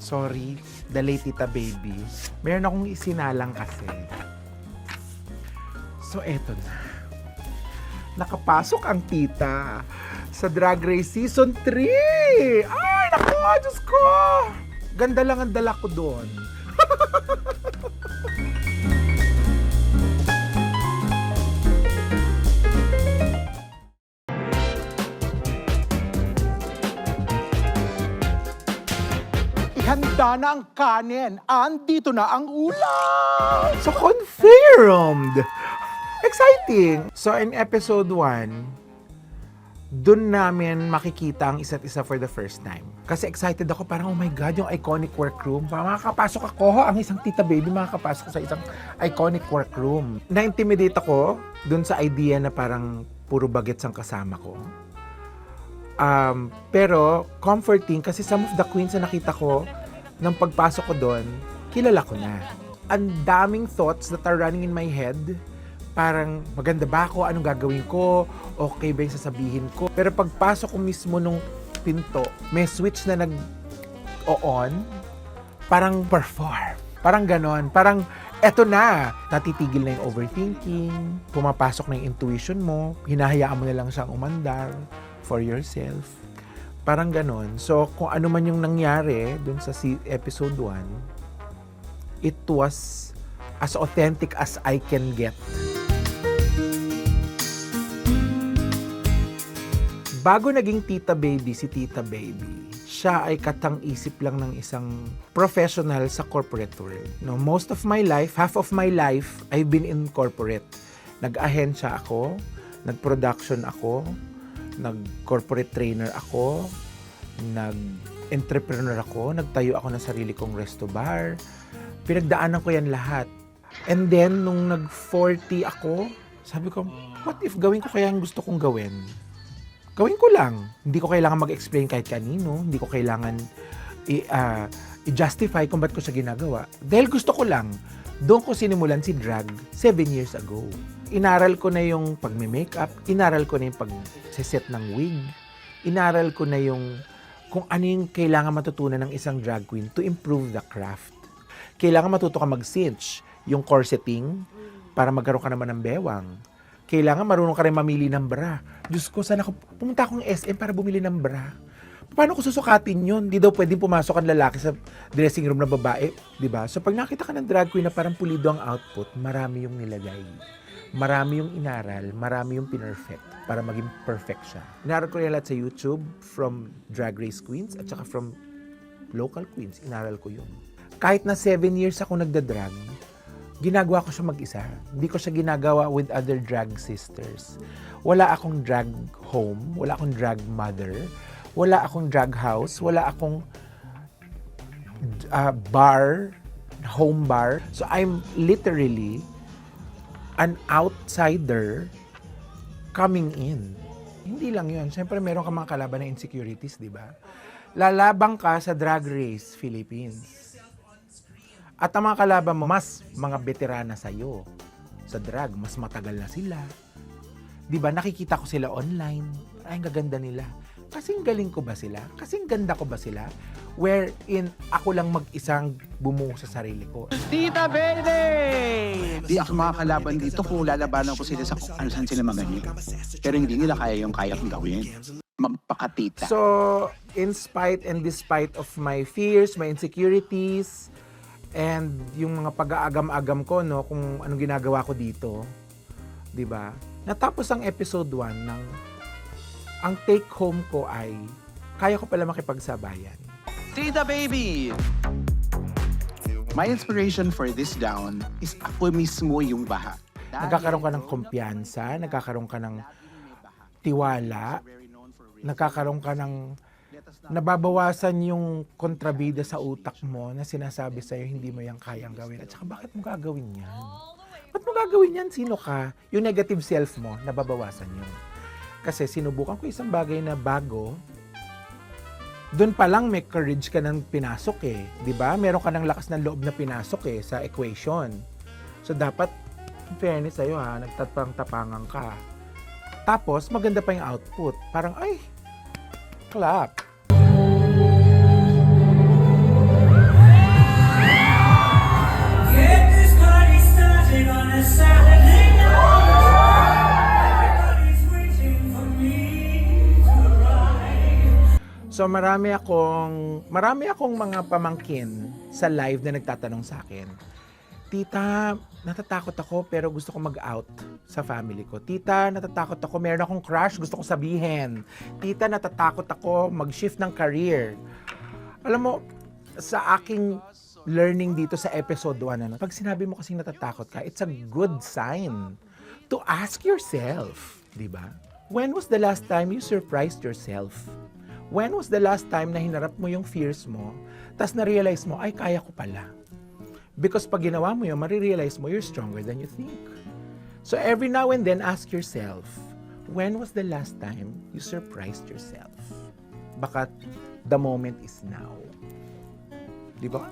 Sorry, the late tita baby. Meron akong isinalang kasi. So, eto na. Nakapasok ang tita sa Drag Race Season 3! Ay, naku! Diyos ko! Ganda lang ang dala ko doon. Ihanda na ang kanin. Andito na ang ulam. So, confirmed. Exciting. So, in episode 1, dun namin makikita ang isa't isa for the first time. Kasi excited ako, parang, oh my God, yung iconic workroom. Parang makakapasok ako, ang isang tita baby, makakapasok sa isang iconic workroom. Na-intimidate ako dun sa idea na parang puro bagets ang kasama ko. Um, pero comforting kasi some of the queens na nakita ko nang pagpasok ko doon, kilala ko na. Ang daming thoughts that are running in my head. Parang maganda ba ako? Anong gagawin ko? Okay ba yung sasabihin ko? Pero pagpasok ko mismo nung pinto, may switch na nag on parang perform. Parang ganon. Parang eto na. Natitigil na yung overthinking. Pumapasok na yung intuition mo. Hinahayaan mo na lang siyang umandar for yourself. Parang ganon. So, kung ano man yung nangyari dun sa episode 1, it was as authentic as I can get. Bago naging tita baby si tita baby, siya ay katang-isip lang ng isang professional sa corporate world. No, most of my life, half of my life, I've been in corporate. Nag-ahensya ako, nag-production ako, nag-corporate trainer ako, nag-entrepreneur ako, nagtayo ako ng sarili kong resto bar. Pinagdaanan ko yan lahat. And then, nung nag-40 ako, sabi ko, what if gawin ko kaya ang gusto kong gawin? Gawin ko lang. Hindi ko kailangan mag-explain kahit kanino. Hindi ko kailangan i- ah, i-justify kung ba't ko siya ginagawa. Dahil gusto ko lang. Doon ko sinimulan si drag seven years ago. Inaral ko na yung pagme-makeup. Inaral ko na yung pag-set ng wig. Inaral ko na yung kung ano yung kailangan matutunan ng isang drag queen to improve the craft. Kailangan matuto ka mag-cinch, yung corseting, para magkaroon ka naman ng bewang. Kailangan marunong ka rin mamili ng bra. Diyos ko, sana ako, pumunta akong SM para bumili ng bra. Paano ko susukatin yun? Di daw pwedeng pumasok ang lalaki sa dressing room na babae, di ba? So pag nakita ka ng drag queen na parang pulido ang output, marami yung nilagay. Marami yung inaral, marami yung pinerfect para maging perfect siya. Inaral ko yan lahat sa YouTube from Drag Race Queens at saka from local queens. Inaral ko yun. Kahit na seven years ako nagda-drag, ginagawa ko siya mag-isa. Hindi ko siya ginagawa with other drag sisters. Wala akong drag home, wala akong drag mother, wala akong drag house, wala akong uh, bar, home bar. So I'm literally an outsider coming in. Hindi lang yun. Siyempre, meron ka mga kalaban na insecurities, di ba? Lalabang ka sa Drag Race Philippines. At ang mga kalaban mo, mas mga veterana sa'yo. Sa drag, mas matagal na sila. Di ba, nakikita ko sila online. Ay, ang gaganda nila. Kasing galing ko ba sila? Kasing ganda ko ba sila? Wherein ako lang mag-isang bumuo sa sarili ko. Tita Baby! Di ako makakalaban dito kung lalabanan ko sila sa kung ano saan sila magaling. Pero hindi nila kaya yung kaya kong gawin. Magpakatita. So, in spite and despite of my fears, my insecurities, and yung mga pag-aagam-agam ko, no, kung anong ginagawa ko dito, di ba? Natapos ang episode 1 ng ang take home ko ay kaya ko pala makipagsabayan. Tita Baby! My inspiration for this down is ako mismo yung baha. Nagkakaroon ka ng kumpiyansa, nagkakaroon ka ng tiwala, nagkakaroon ka ng nababawasan yung kontrabida sa utak mo na sinasabi sa'yo hindi mo yan kayang gawin. At saka bakit mo gagawin yan? Ba't mo gagawin yan? Sino ka? Yung negative self mo, nababawasan yun. Kasi sinubukan ko isang bagay na bago, doon pa lang may courage ka nang pinasok eh. ba? Diba? Meron ka ng lakas ng loob na pinasok eh sa equation. So dapat, in fairness sa'yo ha, nagtatapang-tapangan ka. Tapos, maganda pa yung output. Parang, ay, clap. Get this party started on a Saturday. Marami akong marami akong mga pamangkin sa live na nagtatanong sa akin. Tita, natatakot ako pero gusto ko mag-out sa family ko. Tita, natatakot ako, meron akong crush, gusto ko sabihin. Tita, natatakot ako mag-shift ng career. Alam mo, sa aking learning dito sa episode 1, ano, pag sinabi mo kasing natatakot ka, it's a good sign to ask yourself, di ba? When was the last time you surprised yourself? When was the last time na hinarap mo yung fears mo, tas na-realize mo, ay, kaya ko pala. Because pag ginawa mo yun, marirealize mo you're stronger than you think. So every now and then, ask yourself, when was the last time you surprised yourself? Baka the moment is now. Di ba?